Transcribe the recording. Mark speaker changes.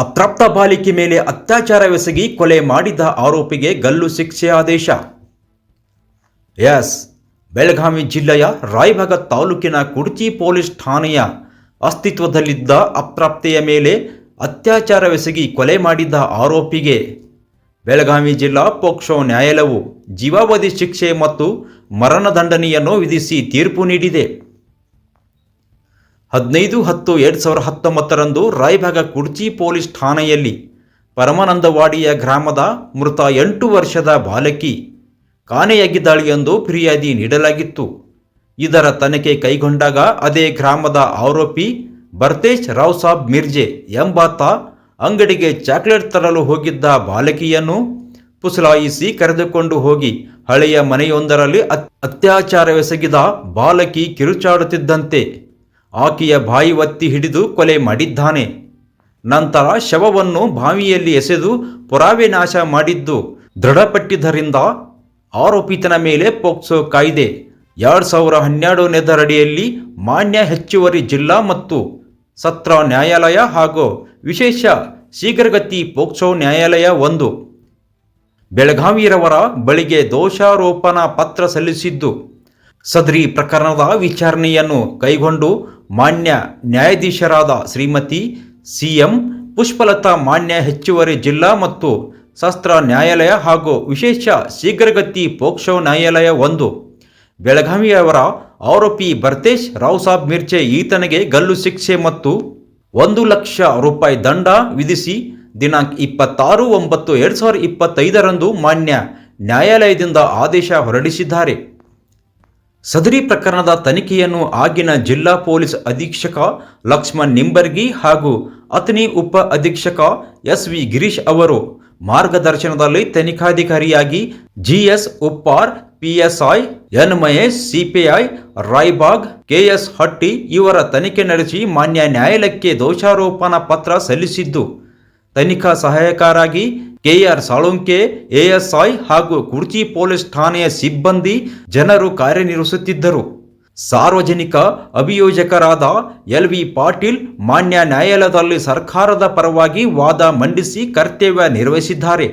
Speaker 1: ಅಪ್ರಾಪ್ತ ಬಾಲಿಕೆ ಮೇಲೆ ಅತ್ಯಾಚಾರವೆಸಗಿ ಕೊಲೆ ಮಾಡಿದ ಆರೋಪಿಗೆ ಗಲ್ಲು ಶಿಕ್ಷೆ ಆದೇಶ. ಎಸ್, ಬೆಳಗಾವಿ ಜಿಲ್ಲೆಯ ರಾಯಭಾಗ ತಾಲೂಕಿನ ಕುಡ್ಚಿ ಪೊಲೀಸ್ ಠಾಣೆಯ ಅಸ್ತಿತ್ವದಲ್ಲಿದ್ದ ಅಪ್ರಾಪ್ತೆಯ ಮೇಲೆ ಅತ್ಯಾಚಾರವೆಸಗಿ ಕೊಲೆ ಮಾಡಿದ್ದ ಆರೋಪಿಗೆ ಬೆಳಗಾವಿ ಜಿಲ್ಲಾ ಪೋಕ್ಸೋ ನ್ಯಾಯಾಲಯವು ಜೀವಾವಧಿ ಶಿಕ್ಷೆ ಮತ್ತು ಮರಣದಂಡನೆಯನ್ನು ವಿಧಿಸಿ ತೀರ್ಪು ನೀಡಿದೆ. ಹದಿನೈದು ಹತ್ತು ಎರಡು ಸಾವಿರದ ಹತ್ತೊಂಬತ್ತರಂದು ರಾಯಭಾಗ ಕುರ್ಚಿ ಪೊಲೀಸ್ ಠಾಣೆಯಲ್ಲಿ ಪರಮಾನಂದವಾಡಿಯ ಗ್ರಾಮದ ಮೃತ ಎಂಟು ವರ್ಷದ ಬಾಲಕಿ ಕಾಣೆಯಾಗಿದ್ದಾಳೆ ಎಂದು ಫಿರ್ಯಾದಿ ನೀಡಲಾಗಿತ್ತು. ಇದರ ತನಿಖೆ ಕೈಗೊಂಡಾಗ ಅದೇ ಗ್ರಾಮದ ಆರೋಪಿ ಬರ್ತೇಶ್ ರಾವ್ ಸಾಬ್ ಮಿರ್ಜೆ ಎಂಬಾತ ಅಂಗಡಿಗೆ ಚಾಕ್ಲೇಟ್ ತರಲು ಹೋಗಿದ್ದ ಬಾಲಕಿಯನ್ನು ಪುಸಲಾಯಿಸಿ ಕರೆದುಕೊಂಡು ಹೋಗಿ ಹಳೆಯ ಮನೆಯೊಂದರಲ್ಲಿ ಅತ್- ಅತ್ಯಾಚಾರವೆಸಗಿದ ಬಾಲಕಿ ಕಿರುಚಾಡುತ್ತಿದ್ದಂತೆ. ಆಕೆಯ ಬಾಯಿ ಒತ್ತಿ ಹಿಡಿದು ಕೊಲೆ ಮಾಡಿದ್ದಾನೆ. ನಂತರ ಶವವನ್ನು ಬಾವಿಯಲ್ಲಿ ಎಸೆದು ಪುರಾವೆ ನಾಶ ಮಾಡಿದ್ದು ದೃಢಪಟ್ಟಿದ್ದರಿಂದ ಆರೋಪಿತನ ಮೇಲೆ ಪೋಕ್ಸೋ ಕಾಯ್ದೆ. ಎರಡು ಸಾವಿರ ಹನ್ನೆರಡನೇದರಡಿಯಲ್ಲಿ ಮಾನ್ಯ ಹೆಚ್ಚುವರಿ ಜಿಲ್ಲಾ ಮತ್ತು ಸತ್ರ ನ್ಯಾಯಾಲಯ ಹಾಗೂ ವಿಶೇಷ ಶೀಘ್ರಗತಿ ಪೋಕ್ಸೋ ನ್ಯಾಯಾಲಯ ಒಂದು. ಬೆಳಗಾವಿರವರ ಬಳಿಗೆ ದೋಷಾರೋಪಣಾ ಪತ್ರ ಸಲ್ಲಿಸಿದ್ದು. ಸದರಿ ಪ್ರಕರಣದ ವಿಚಾರಣೆಯನ್ನು ಕೈಗೊಂಡು ಮಾನ್ಯ ನ್ಯಾಯಾಧೀಶರಾದ ಶ್ರೀಮತಿ ಸಿಎಂ ಪುಷ್ಪಲತಾ ಮಾನ್ಯ ಹೆಚ್ಚುವರಿ ಜಿಲ್ಲಾ ಮತ್ತು ಶಸ್ತ್ರ ನ್ಯಾಯಾಲಯ ಹಾಗೂ ವಿಶೇಷ ಶೀಘ್ರಗತಿ ಪೋಕ್ಸೋ ನ್ಯಾಯಾಲಯ ಒಂದು. ಬೆಳಗಾವಿಯವರ ಆರೋಪಿ ಭರ್ತೇಶ್ ರಾವ್ ಸಾಬ್ ಮಿರ್ಚೆ ಈತನಿಗೆ ಗಲ್ಲು ಶಿಕ್ಷೆ ಮತ್ತು ಒಂದು ಲಕ್ಷ ರೂಪಾಯಿ ದಂಡ ವಿಧಿಸಿ ದಿನಾಂಕ ಇಪ್ಪತ್ತಾರು ಒಂಬತ್ತು ಎರಡು ಸಾವಿರದ ಇಪ್ಪತ್ತೈದರಂದು ಮಾನ್ಯ ನ್ಯಾಯಾಲಯದಿಂದ ಆದೇಶ ಹೊರಡಿಸಿದ್ದಾರೆ. ಸದರಿ ಪ್ರಕರಣದ ತನಿಖೆಯನ್ನು ಆಗಿನ ಜಿಲ್ಲಾ ಪೊಲೀಸ್ ಅಧೀಕ್ಷಕ ಲಕ್ಷ್ಮಣ್ ನಿಂಬರ್ಗಿ ಹಾಗೂ ಅತನಿ ಉಪ ಅಧೀಕ್ಷಕ ಎಸ್ ವಿ ಗಿರೀಶ್ ಅವರು ಮಾರ್ಗದರ್ಶನದಲ್ಲಿ ತನಿಖಾಧಿಕಾರಿಯಾಗಿ GS Uppar PSI N Mahesh CPI Raybag KS Hatti ಇವರ ತನಿಖೆ ನಡೆಸಿ ಮಾನ್ಯ ನ್ಯಾಯಾಲಯಕ್ಕೆ ದೋಷಾರೋಪಣಾ ಪತ್ರ ಸಲ್ಲಿಸಿದ್ದು. ತನಿಖಾ ಸಹಾಯಕರಾಗಿ ಕೆಆರ್ ಸಾಳುಂಕೆ, ಎಎಸ್ಐ ಹಾಗೂ ಕುರ್ಚಿ ಪೊಲೀಸ್ ಠಾಣೆಯ ಸಿಬ್ಬಂದಿ ಜನರು ಕಾರ್ಯನಿರ್ವಹಿಸುತ್ತಿದ್ದರು. ಸಾರ್ವಜನಿಕ ಅಭಿಯೋಜಕರಾದ ಎಲ್ ವಿ ಪಾಟೀಲ್ ಮಾನ್ಯ ನ್ಯಾಯಾಲಯದಲ್ಲಿ ಸರ್ಕಾರದ ಪರವಾಗಿ ವಾದ ಮಂಡಿಸಿ ಕರ್ತವ್ಯ ನಿರ್ವಹಿಸಿದ್ದಾರೆ.